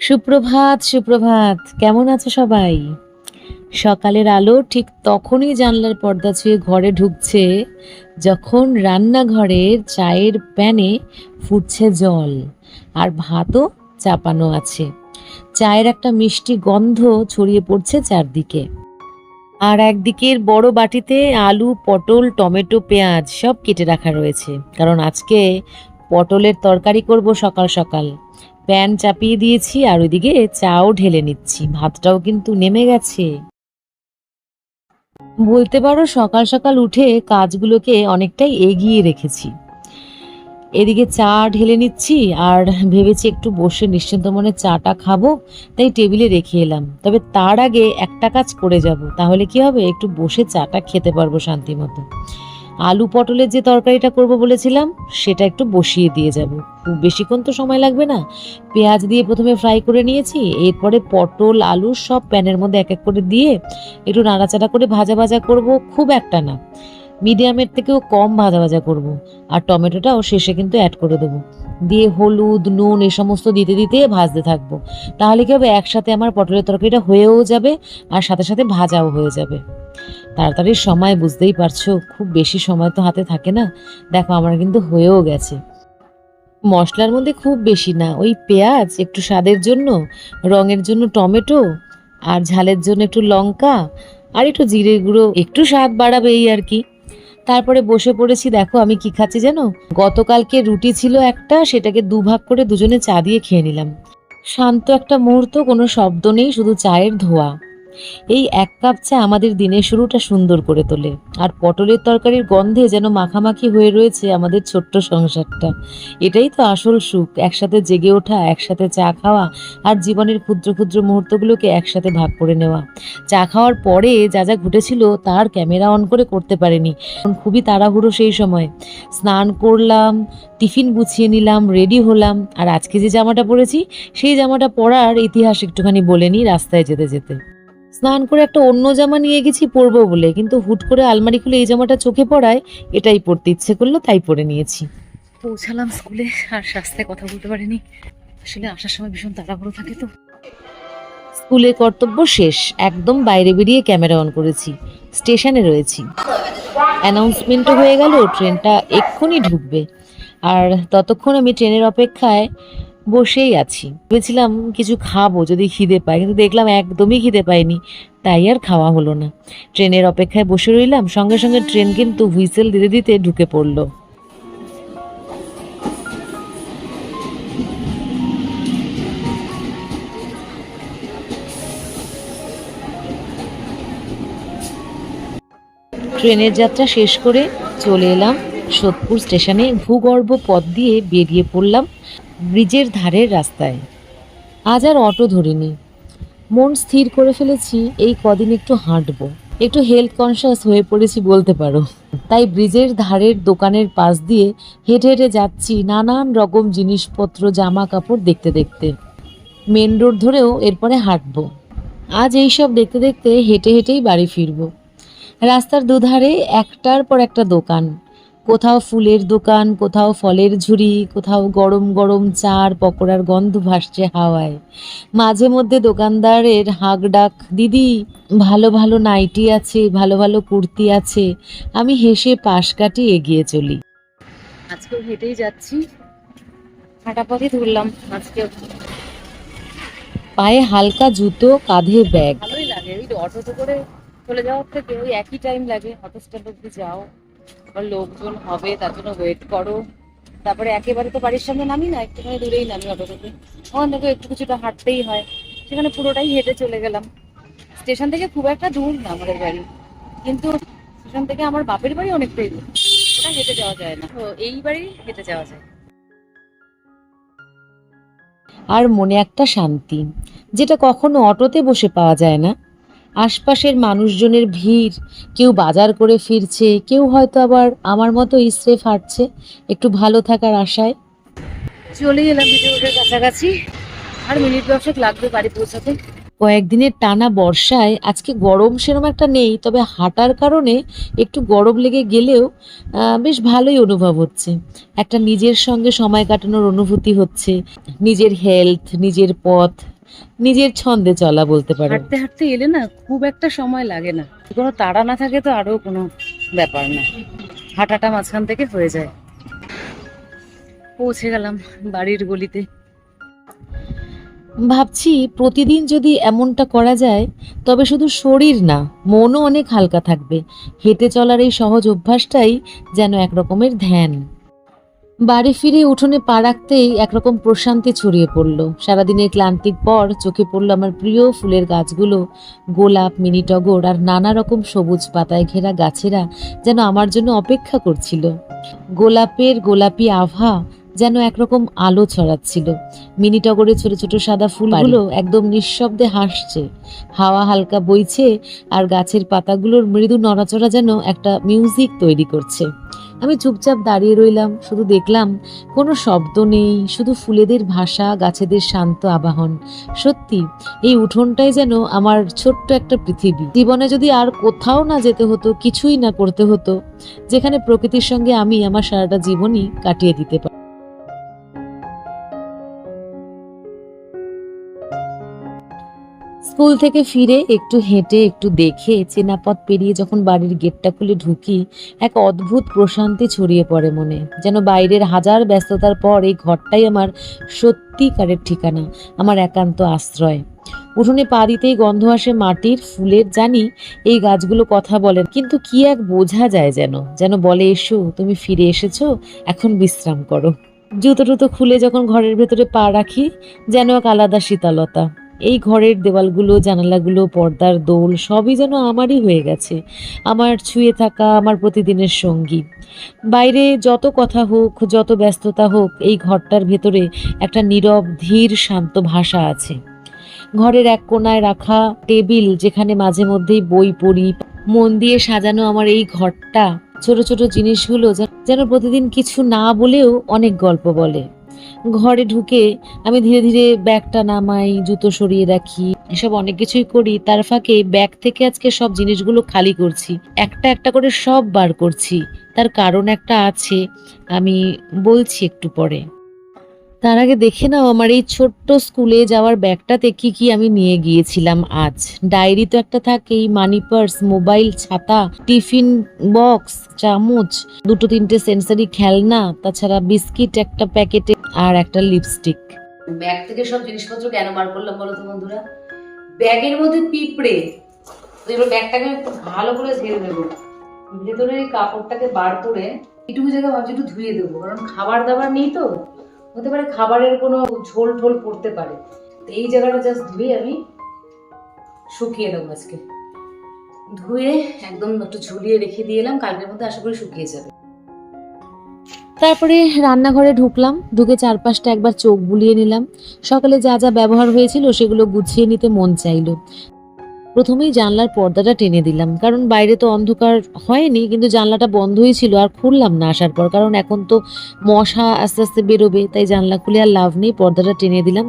সুপ্রভাত সুপ্রভাত। কেমন আছো সবাই? সকালের আলো ঠিক তখনই জানলার পর্দা ছুঁয়ে ঘরে ঢুকছে যখন রান্নাঘরের চায়ের প্যানে ফুটছে জল আর ভাতও চাপানো আছে। চায়ের একটা মিষ্টি গন্ধ ছড়িয়ে পড়ছে চারদিকে। আর একদিকের বড় বাটিতে আলু, পটল, টমেটো, পেঁয়াজ সব কেটে রাখা রয়েছে। কারণ আজকে পটলের তরকারি করব সকাল সকাল। প্যান চাপিয়ে দিয়েছি আর ওইদিকে চাও ঢেলে নিচ্ছি। ভাতটাও কিন্তু নেমে গেছে। বলতে পারো সকাল সকাল উঠে কাজগুলোকে অনেকটাই এগিয়ে রেখেছি। এদিকে চা ঢেলে নিচ্ছি আর ভেবেছি একটু বসে নিশ্চিন্ত মনে চাটা খাব, তাই টেবিলে রেখে এলাম। তবে তার আগে একটা কাজ করে যাব, তাহলে কি হবে? একটু বসে চাটা খেতে পারব শান্তি মতো। আলু পটলের যে তরকারিটা করব বলেছিলাম, সেটা একটু বসিয়ে দিয়ে যাব। খুব বেশিক্ষণ তো সময় লাগবে না। পেঁয়াজ দিয়ে প্রথমে ফ্রাই করে নিয়েছি, এরপরে পটল, আলু সব প্যানের মধ্যে এক এক করে দিয়ে একটু নাড়াচাড়া করে ভাজা ভাজা করব খুব একটা না। মিডিয়ামের থেকেও কম ভাজা ভাজা করব, আর টমেটোটাও শেষে কিন্তু অ্যাড করে দেবো। দিয়ে হলুদ, নুন এ সমস্ত দিতে দিতে ভাজতে থাকব। তাহলে কি হবে, একসাথে আমার পটলের তরকারিটা হয়েও যাবে, আর সাথে সাথে ভাজাও হয়ে যাবে। তাড়াতাড়ি সময় বুঝতেই পারছ, খুব বেশি সময় তো হাতে থাকে না। দেখো, আমার কিন্তু হয়েও গেছে। মশলার মধ্যে খুব বেশি না, ওই পেঁয়াজ, একটু স্বাদের জন্য, রঙের জন্য টমেটো, আর ঝালের জন্য একটু লঙ্কা, আর একটু জিরে গুঁড়ো, একটু স্বাদ বাড়াবে এই আর কি। তারপরে বসে পড়েছি, দেখো আমি কি খাচ্ছি জানো? গতকালকে রুটি ছিল একটা, সেটাকে দুভাগ করে দুজনে চা দিয়ে খেয়ে নিলাম। শান্ত একটা মুহূর্ত, কোনো শব্দ নেই, শুধু চায়ের ধোয়া। এই এক কাপ চা আমাদের দিনের শুরুটা সুন্দর করে তোলে। আর পটলের তরকারির গন্ধে যেন মাখামাখি হয়ে রয়েছে আমাদের ছোট্ট সংসারটা। এটাই তো আসল সুখ, একসাথে জেগে ওঠা, একসাথে চা খাওয়া আর জীবনের ক্ষুদ্র ক্ষুদ্র মুহূর্তগুলোকে একসাথে ভাগ করে নেওয়া। চা খাওয়ার পরে যা যা ঘটেছিল তার ক্যামেরা অন করে করতে পারেনি। খুবই তাড়াহুড়ো সেই সময়। স্নান করলাম, টিফিন গুছিয়ে নিলাম, রেডি হলাম। আর আজকে যে জামাটা পরেছি, সেই জামাটা পরার ইতিহাস একটুখানি বলে নিই রাস্তায় যেতে যেতে। স্নান করে একটা অন্য জামা নিয়ে গেছি পরবো বলে। কিন্তু হুট করে আলমারি খুলে এই জামাটা চোখে পড়ায় এটাই পরতে ইচ্ছে করল তাই পরে নিয়েছি। পৌঁছালাম স্কুলে আর রাস্তায় কথা বলতে পারিনি। আসলে আসার সময় ভীষণ তাড়াহুড়ো থাকে তো। স্কুলের কর্তব্য শেষ একদম বাইরে বেরিয়ে ক্যামেরা অন করেছি স্টেশনে রয়েছি। অ্যানাউন্সমেন্টও হয়ে গেল ট্রেনটা এক্ষুনি ঢুকবে। আর ততক্ষণ আমি ট্রেনের অপেক্ষায় বসেই আছি। ভেবেছিলাম কিছু খাব, যদি খিদে পায়, কিন্তু দেখলাম একদমই খিদে পাইনি। তাই আর খাওয়া হলো না। ট্রেনের অপেক্ষায় বসে রইলাম, সঙ্গে সঙ্গে ট্রেন কিন্তু হুইসেল দিতে দিতে ঢুকে পড়ল। ট্রেনের যাত্রা শেষ করে চলে এলাম, সোদপুর স্টেশনে ভূগর্ভ পথ দিয়ে বেরিয়ে পড়লাম। ব্রিজের ধারের রাস্তায়। আজ আর অটো ধরিনি। মন স্থির করে ফেলেছি, এই কদিন একটু হাঁটবো। একটু হেলথ কনসিয়াস হয়ে পড়েছি বলতে পারো। তাই ব্রিজের ধারের দোকানের পাশ দিয়ে হেঁটে হেঁটে যাচ্ছি নানান রকম জিনিসপত্র জামা কাপড় দেখতে দেখতে। মেন রোড ধরেও এরপরে হাঁটবো। আজ এইসব দেখতে দেখতে হেঁটে হেঁটেই বাড়ি ফিরবো। রাস্তার দুধারে একটার পর একটা দোকান। কোথাও ফুলের দোকান কোথাও ফলের ঝুড়ি কোথাও গরম গরম চার পকোড়ার গন্ধ ভাসছে হাওয়ায়। মাঝে মধ্যে দোকানদারের হাঁক ডাক দিদি ভালো ভালো নাইটি আছে ভালো ভালো কুর্তি আছে আমি হেসে পাশ কাটি এগিয়ে চলি। আজকেও হেঁটেই যাচ্ছি। হাঁটা পথে ধরলাম আজকে পায়ে হালকা জুতো কাঁধে ব্যাগ। ভালোই লাগে ওই অটোতে করে চলে যাওয়ার থেকে ওই একই টাইম লাগে অটো স্ট্যান্ড অব্দি যাও আবার লোকজন হবে, তার জন্য ওয়েট করো। তারপরে একেবারে তো বাড়ির সামনে নামি না, একটুখানি দূরেই নামি অটো থেকে ওখান থেকে একটু কিছুটা হাঁটতেই হয়, সেখানে পুরোটাই হেঁটে চলে গেলাম। স্টেশন থেকে খুব একটা দূর না আমাদের বাড়ি, কিন্তু স্টেশন থেকে আমার বাপের বাড়ি অনেকটাই দূর। ওটা হেঁটে যাওয়া যায় না। তো এই বাড়ি হেঁটে যাওয়া যায়। আর মনে একটা শান্তি যেটা কখনো অটোতে বসে পাওয়া যায় না আশপাশের মানুষজনের ভিড়, কেউ বাজার করে ফিরছে, কেউ হয়তো আবার আমার মতো ইসরে ফাটছে। একটু ভালো থাকার আশায়। চলে এলাম কাছাকাছি। আর মিনিট দশেক লাগবে বাড়ি পৌঁছাতে। কয়েকদিনের টানা বর্ষায় আজকে গরম সেরম একটা নেই, তবে হাঁটার কারণে একটু গরম লেগে গেলেও বেশ ভালোই অনুভব হচ্ছে। একটা নিজের সঙ্গে সময় কাটানোর অনুভূতি হচ্ছে। নিজের হেলথ নিজের পথ নিজের ছন্দে চলা বলতে পারো। হাঁটতে হাঁটতে এলে না খুব একটা সময় লাগে না। কোনো তাড়া না থাকে তো আরও কোনো ব্যাপার না। হাঁটাটা মাঝখান থেকে হয়ে যায়। পৌঁছে গেলাম বাড়ির গলিতে। ভাবছি প্রতিদিন যদি এমনটা করা যায় তবে শুধু শরীর না মনও অনেক হালকা থাকবে। হেঁটে চলার এই সহজ অভ্যাসটাই যেন এক রকমের ধ্যান। বাড়ি ফিরে উঠোনে পা রাখতেই একরকম প্রশান্তি ছড়িয়ে পড়ল। সারাদিনের ক্লান্তির পর চোখে পড়ল আমার প্রিয় ফুলের গাছগুলো, গোলাপ, মিনি টগর আর নানা রকম সবুজ পাতায় ঘেরা গাছেরা যেন আমার জন্য অপেক্ষা করছিল। গোলাপের গোলাপি আভা যেন একরকম আলো ছড়াচ্ছিল। মিনি টগরের ছোট ছোট সাদা ফুলগুলো একদম নিঃশব্দে হাসছে। হাওয়া হালকা বইছে আর গাছের পাতাগুলোর মৃদু নড়াচড়া যেন একটা মিউজিক তৈরি করছে। আমি চুপচাপ দাঁড়িয়ে রইলাম, শুধু দেখলাম কোনো শব্দ নেই, শুধু ফুলেদের ভাষা, গাছেদের শান্ত আবাহন। সত্যি, এই উঠোনটাই যেন আমার ছোট্ট একটা পৃথিবী। জীবনে যদি আর কোথাও না যেতে হতো, কিছুই না করতে হতো, যেখানে প্রকৃতির সঙ্গে আমি আমার সারাটা জীবনই কাটিয়ে দিতে পারি স্কুল থেকে ফিরে একটু হেঁটে, একটু দেখে চেনা পথ পেরিয়ে যখন বাড়ির গেটটা খুলে ঢুকি, এক অদ্ভুত প্রশান্তি ছড়িয়ে পড়ে মনে, যেন বাইরের হাজার ব্যস্ততার পর এই ঘরটাই আমার সত্যিকারের ঠিকানা, আমার একান্ত আশ্রয়। উঠোনে পা দিতেই গন্ধ আসে মাটির, ফুলের, জানি এই গাছগুলো কথা বলেন কিন্তু কি এক বোঝা যায় যেন যেন বলে, এসো, তুমি ফিরে এসেছ, এখন বিশ্রাম করো। জুতো টুতো খুলে যখন ঘরের ভেতরে পা রাখি, যেন এক আলাদা শীতলতা। এই ঘরের দেওয়ালগুলো, জানালাগুলো, পর্দার দোল সবই যেন আমারই হয়ে গেছে। আমার ছুঁয়ে থাকা, আমার প্রতিদিনের সঙ্গী। বাইরে যত কথা হোক, যত ব্যস্ততা হোক, এই ঘরটার ভেতরে একটা নীরব, ধীর, শান্ত ভাষা আছে। ঘরের এক কোনায় রাখা টেবিল, যেখানে মাঝে মধ্যেই বই পড়ি, মন দিয়ে সাজানো আমার এই ঘরটা। ছোট ছোট জিনিসগুলো যেন- প্রতিদিন কিছু না বলেও অনেক গল্প বলে। ঘরে ঢুকে আমি ধীরে ধীরে ব্যাগটা নামাই, জুতো সরিয়ে রাখি, এসব অনেক কিছুই করি। তার ফাঁকে ব্যাগ থেকে আজকে সব জিনিসগুলো খালি করছি। একটা একটা করে সব বার করছি। তার কারণ একটা আছে, আমি বলছি একটু পরে। তার আগে দেখে নাও আমার এই ছোট্ট স্কুলে যাওয়ার ব্যাগটাতে কি কি আমি নিয়ে গিয়েছিলাম আজ। ডায়েরি তো একটা থাকেই মানি পার্স মোবাইল ছাতা, টিফিন বক্স, চামচ, দুটো তিনটে সেন্সারি খেলনা, তাছাড়া বিস্কিট, একটা প্যাকেটে আর একটা লিপস্টিক ব্যাগ থেকে সব জিনিসপত্র কেন বার করলাম বলো তো বন্ধুরা? ব্যাগের মধ্যে পিঁপড়ে। এবার ব্যাগটাকে একটু ভালো করে ঝেড়ে নেব। ভেতরে কাপড়টাকে বার করে এইটুকু জায়গা ভাবছি একটু ধুয়ে দেবো, কারণ খাবার দাবার নেই তো। হতে পারে খাবারের কোনো ঝোল ঠোল পড়তে পারে। তো এই জায়গাটা জাস্ট ধুয়ে আমি শুকিয়ে দেবো আজকে। ধুয়ে একদম একটু ঝুলিয়ে রেখে দিয়ে এলাম, কালকের মধ্যে আশা করি শুকিয়ে যাবে। তারপরে রান্নাঘরে ঢুকলাম, ঢুকে চারপাশটা একবার চোখ বুলিয়ে নিলাম। সকালে যা যা ব্যবহার হয়েছিল সেগুলো গুছিয়ে নিতে মন চাইলো। প্রথমেই জানলার পর্দাটা টেনে দিলাম, কারণ বাইরে তো অন্ধকার হয়নি, কিন্তু জানলাটা বন্ধই ছিল, আর খুললাম না আসার পর, কারণ এখন তো মশা আস্তে আস্তে বেরোবে, তাই জানলা খুলে আর লাভ নেই, পর্দাটা টেনে দিলাম।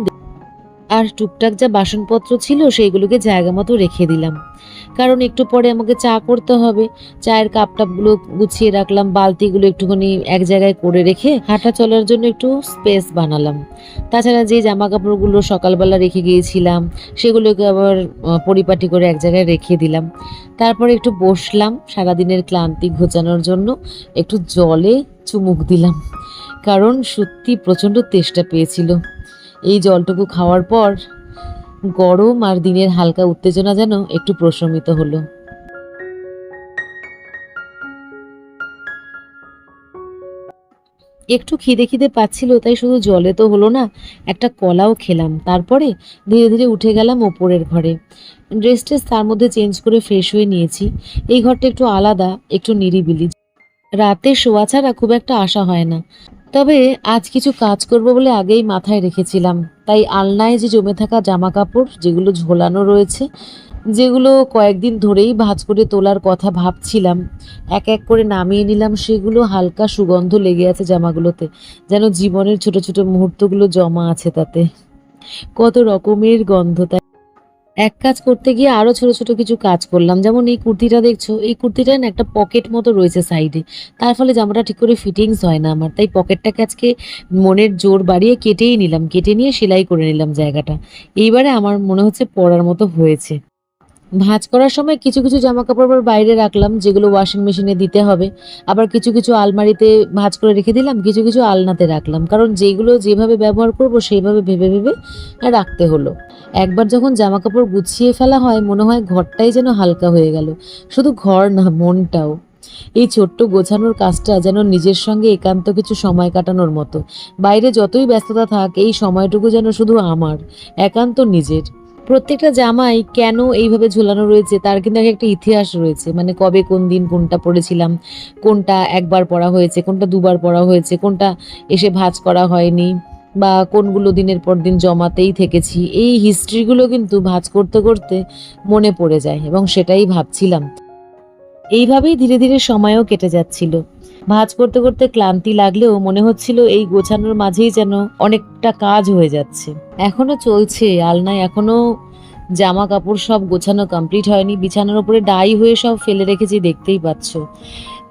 আর টুকটাক যা বাসনপত্র ছিল সেইগুলোকে জায়গা মতো রেখে দিলাম। কারণ একটু পরে আমাকে চা করতে হবে। চায়ের কাপ টাপগুলো গুছিয়ে রাখলাম, বালতিগুলো একটুখানি এক জায়গায় করে রেখে হাঁটা চলার জন্য একটু স্পেস বানালাম। তাছাড়া যে জামা কাপড়গুলো সকালবেলা রেখে গিয়েছিলাম, সেগুলোকে আবার পরিপাটি করে এক জায়গায় রেখে দিলাম। তারপরে একটু বসলাম সারাদিনের ক্লান্তি ঘোচানোর জন্য, একটু জলে চুমুক দিলাম। কারণ সত্যি প্রচণ্ড তেষ্টা পেয়েছিল। এই জলটুকু খাওয়ার পর গরম আর দিনের হালকা উত্তেজনা যেন একটু প্রশমিত হলো। একটু খিদে খিদে পাচ্ছিল, তাই শুধু জলে তো হলো না, একটা কলাও খেলাম। তারপরে ধীরে ধীরে উঠে গেলাম ওপরের ঘরে। ড্রেস ট্রেস তার মধ্যে চেঞ্জ করে ফ্রেশ হয়ে নিয়েছি। এই ঘরটা একটু আলাদা, একটু নিরিবিলি। রাতে শোয়া ছাড়া খুব একটা আশা হয় না। তবে আজ কিছু কাজ করব বলে আগেই মাথায় রেখেছিলাম। তাই আলনায় যে জমে থাকা জামা কাপড় যেগুলো ঝোলানো রয়েছে, যেগুলো কয়েকদিন ধরেই ভাঁজ করে তোলার কথা ভাবছিলাম, এক এক করে নামিয়ে নিলাম, সেগুলো হালকা সুগন্ধ লেগে আছে জামাগুলোতে, যেন জীবনের ছোট ছোট মুহূর্তগুলো জমা আছে তাতে। কত রকমের গন্ধ তাই এক কাজ করতে গিয়ে আরও ছোট ছোট কিছু কাজ করলাম। যেমন এই কুর্তিটা দেখছ, এই কুর্তিটা না একটা পকেট মতো রয়েছে সাইডে। তার ফলে জামাটা ঠিক করে ফিটিংস হয় না আমার। তাই পকেটটাকে আজকে মনের জোর বাড়িয়ে কেটেই নিলাম। কেটে নিয়ে সেলাই করে নিলাম জায়গাটা। এইবারে আমার মনে হচ্ছে পরার মতো হয়েছে। ভাঁজ করার সময় কিছু কিছু জামা কাপড় বাইরে রাখলাম, যেগুলো ওয়াশিং মেশিনে দিতে হবে। আবার কিছু কিছু আলমারিতে ভাঁজ করে রেখে দিলাম, কিছু কিছু আলনাতে রাখলাম। কারণ যেগুলো যেভাবে ব্যবহার করব, সেইভাবে ভেবে ভেবে রাখতে হলো। একবার যখন জামা কাপড় গুছিয়ে ফেলা হয়, মনে হয় ঘরটাই যেন হালকা হয়ে গেল। শুধু ঘর না, মনটাও। এই ছোট্ট গোছানোর কাজটা যেন নিজের সঙ্গে একান্ত কিছু সময় কাটানোর মতো। বাইরে যতই ব্যস্ততা থাক, এই সময়টুকু যেন শুধু আমার, একান্ত নিজের। প্রত্যেকটা জামাই কেন এইভাবে ঝুলানো রয়েছে? তার কিন্তু এক একটা ইতিহাস রয়েছে। মানে কবে কোন দিন কোনটা পড়েছিলাম কোনটা একবার পড়া হয়েছে, কোনটা দুবার পড়া হয়েছে, কোনটা এসে ভাজ করা হয়নি, বা কোনগুলো দিনের পর দিন জমাতেই থেকেছি। এই হিস্ট্রিগুলো কিন্তু ভাজ করতে করতে মনে পড়ে যায়, এবং সেটাই ভাবছিলাম। এইভাবেই ধীরে ধীরে সময়ও কেটে যাচ্ছিল। ভাজ করতে করতে ক্লান্তি লাগলেও মনে হচ্ছিল এই গোছানোর মাঝেই যেন অনেকটা কাজ হয়ে যাচ্ছে। এখনও চলছে, আলনায় এখনও জামা কাপড় সব গোছানো কমপ্লিট হয়নি, বিছানার উপরে ডাই হয়ে সব ফেলে রেখেছি, দেখতেই পাচ্ছ।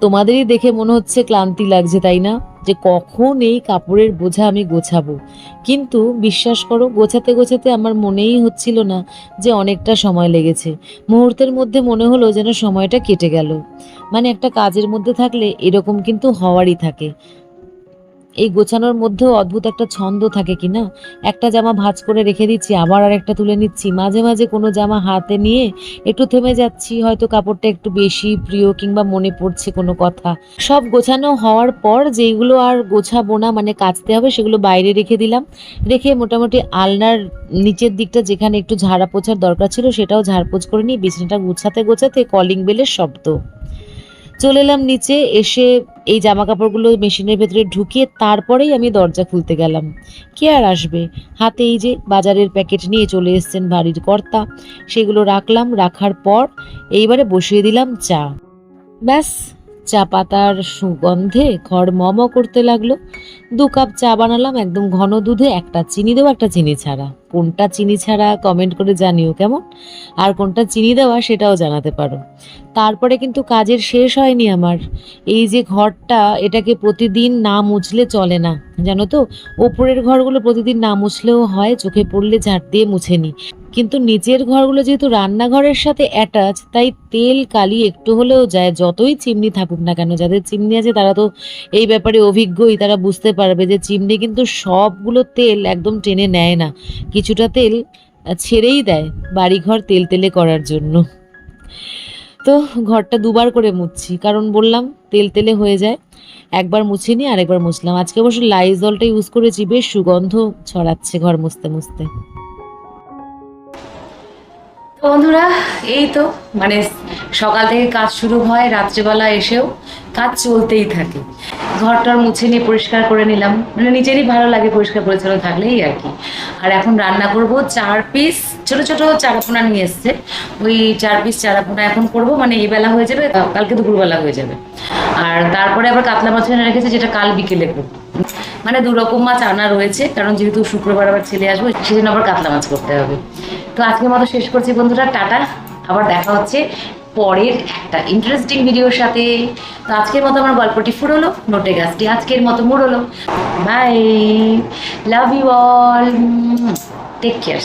তোমাদেরই দেখে মনে হচ্ছে ক্লান্তি লাগছে, তাই না? যে কখন এই কাপড়ের বোঝা আমি গোছাবো। কিন্তু বিশ্বাস করো, গোছাতে গোছাতে আমার মনেই হচ্ছিল না যে অনেকটা সময় লেগেছে। মুহূর্তের মধ্যে মনে হলো যেন সময়টা কেটে গেল। মানে একটা কাজের মধ্যে থাকলে এরকম কিন্তু হওয়ারই থাকে। এই গোছানোর মধ্যেও অদ্ভুত একটা ছন্দ থাকে কি না? একটা জামা ভাঁজ করে রেখে দিচ্ছি, আবার আর একটা তুলে নিচ্ছি। মাঝে মাঝে কোনো জামা হাতে নিয়ে একটু থেমে যাচ্ছি, হয়তো কাপড়টা একটু বেশি প্রিয় কিংবা মনে পড়ছে কোনো কথা। সব গোছানো হওয়ার পর যেইগুলো আর গোছাবো না মানে কাচতে হবে, সেগুলো বাইরে রেখে দিলাম। রেখে মোটামুটি আলনার নিচের দিকটা যেখানে একটু ঝাড়া পোছার দরকার ছিল, সেটাও ঝাড়পোছ করে নিয়ে বিছানাটা গুছাতে, গোছাতে কলিং বেলের শব্দ। চলে এলাম নিচে, এসে এই জামা কাপড়গুলো মেশিনের ভেতরে ঢুকিয়ে তারপরেই আমি দরজা খুলতে গেলাম। কে আর আসবে? হাতে এই যে বাজারের প্যাকেট নিয়ে চলে এসছেন বাড়ির কর্তা। সেগুলো রাখলাম, রাখার পর এইবারে বসিয়ে দিলাম চা। ব্যাস চা পাতার সুগন্ধে ঘর মম করতে লাগল। দু কাপ চা বানালাম, একদম ঘন দুধে, একটা চিনি দেবো, একটা চিনি ছাড়া। কোনটা চিনি ছাড়া কমেন্ট করে জানিও কেমন? আর কোনটা চিনি দেওয়া সেটাও জানাতে পারো। তারপরে কিন্তু কাজের শেষ হয়নি আমার। এই যে ঘরটা, এটাকে প্রতিদিন না মুছলে চলে না, জানো তো? ওপরের ঘরগুলো প্রতিদিন না মুছলেও হয়, চোখে পড়লে ঝাঁট দিয়ে মুছে নি। কিন্তু নিচের ঘরগুলো যেহেতু রান্নাঘরের সাথে অ্যাটাচ তাই তেল কালি একটু হলেও যায়, যতই চিমনি থাকুক না কেন, যাদের চিমনি আছে তারা তো এই ব্যাপারে অভিজ্ঞই, তারা বুঝতে পারবে যে চিমনি কিন্তু সবগুলো তেল একদম টেনে নেয় না। কিছুটা তেল ছেড়েই দেয় বাড়িঘর তেল তেলে করার জন্য। তো ঘরটা দুবার করে মুছছি, কারণ বললাম তেল তেলে হয়ে যায়। একবার মুছে নিয়ে আরেকবার মুছলাম। আজকে অবশ্য লাইজলটা ইউজ করেছি, বেশ সুগন্ধ ছড়াচ্ছে ঘর মুছতে মুছতে। বন্ধুরা, এই তো মানে সকাল থেকে কাজ শুরু হয়, রাত্রেবেলা এসেও কাজ চলতেই থাকে। ঘরটার মুছে নিয়ে পরিষ্কার করে নিলাম। মানে নিজেরই ভালো লাগে পরিষ্কার পরিচ্ছন্ন থাকলেই আর কি। আর এখন রান্না করব চার পিস ছোট ছোট চারাপোনা নিয়ে এসছে। ওই চার পিস চারাপোনা এখন করব মানে এই বেলা হয়ে যাবে, কালকে দুপুরবেলা হয়ে যাবে। আর তারপরে আবার কাতলা মাছ রেখেছে, যেটা কাল বিকেলে করব। মানে দু রকম মাছ আনা রয়েছে, কারণ যেহেতু শুক্রবার আবার ছেলে আসবে, সেজন্য আবার কাতলা মাছ করতে হবে। তো আজকের মতো শেষ করছি বন্ধুরা, টাটা। আবার দেখা হচ্ছে পরের একটা ইন্টারেস্টিং ভিডিওর সাথে। তো আজকের মতো আমার গল্পটি ফুরোলো, নোটে গাছটি আজকের মতো মুড়োলো। Bye love you all take care